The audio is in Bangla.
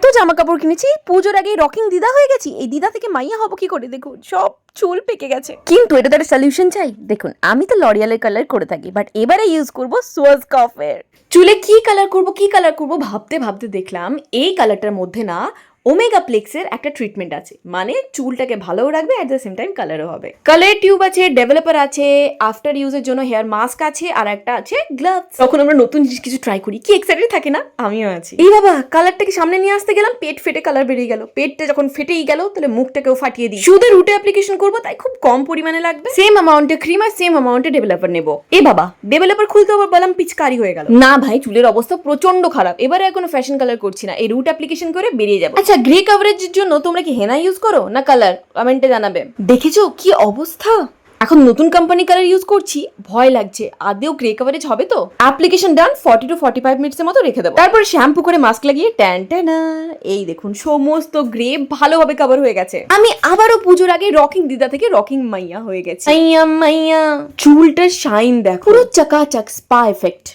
এত জামা কাপড় কিনেছি পুজোর আগে রকিং দিদা হয়ে গেছি এই দিদা থেকে মাইয়া হব কি করে? দেখুন সব চুল পেকে গেছে। কিন্তু এটা তো একটা সলিউশন চাই। দেখুন আমি তো লরিয়ালের কালার করে থাকি বাট এবারে ইউজ করব সোয়াজ কফের চুলে কি কালার করব কি কালার করব ভাবতে ভাবতে দেখলাম এই কালারটার মধ্যে না ওমেগা প্লেক্সের একটা ট্রিটমেন্ট আছে। মানে চুলটাকে ভালোও রাখবে অ্যাট দ্য সেম টাইম কালারও হবে। কালার টিউব আছে ডেভেলপার আছে আফটার ইউজের জন্য হেয়ার মাস্ক আছে, আর একটা আছে গ্লাভস তখন আমরা নতুন জিনিস কিছু ট্রাই করি। কি এক্সাইটেড থাকে না? আমিও আছি। এই বাবা কালারটাকে সামনে নিয়ে আসতে গেলাম, পেট ফেটে কালার বেরিয়ে গেল। পেটটা যখন ফেটেই গেল, তাহলে মুখটাকেও ফাটিয়ে দিই। শুধু রুটে অ্যাপ্লিকেশন করব, তাই খুব কম পরিমাণে লাগবে। সেম অ্যামাউন্টে ক্রিম আর সেম অ্যামাউন্টে ডেভেলপার নেব। এ বাবা ডেভেলপার খুলতে আবার বললাম পিচকারি হয়ে গেল। না ভাই, চুলের অবস্থা প্রচণ্ড খারাপ। এবারে আর কোনো ফ্যাশন কালার করছি না। এই রুট অ্যাপ্লিকেশন করে বেরিয়ে যাব। আচ্ছা গ্রে কাভারেজের জন্য তোমরা কি হেনা ইউজ করো না কালার কমেন্টে জানাবে। দেখেছ কি অবস্থা? এখন নতুন কোম্পানি কালার ইউজ করছি ভয় লাগছে। আদেও গ্রে কাভারেজ হবে তো? Application done forty two forty five মিনিটসের মতো রেখে দেবো। তারপর শ্যাম্পু করে মাস্ক লাগিয়ে ট্যান ট্যানা এই দেখুন সমস্ত গ্রে ভালোভাবে কভার হয়ে গেছে। আমি আবারও পুজোর আগে রকিং দিদা থেকে রকিং মাইয়া হয়ে গেছে। মাইয়া মাইয়া। চুলটার শাইন দেখো। পুরো চাকাচাক স্পা এফেক্ট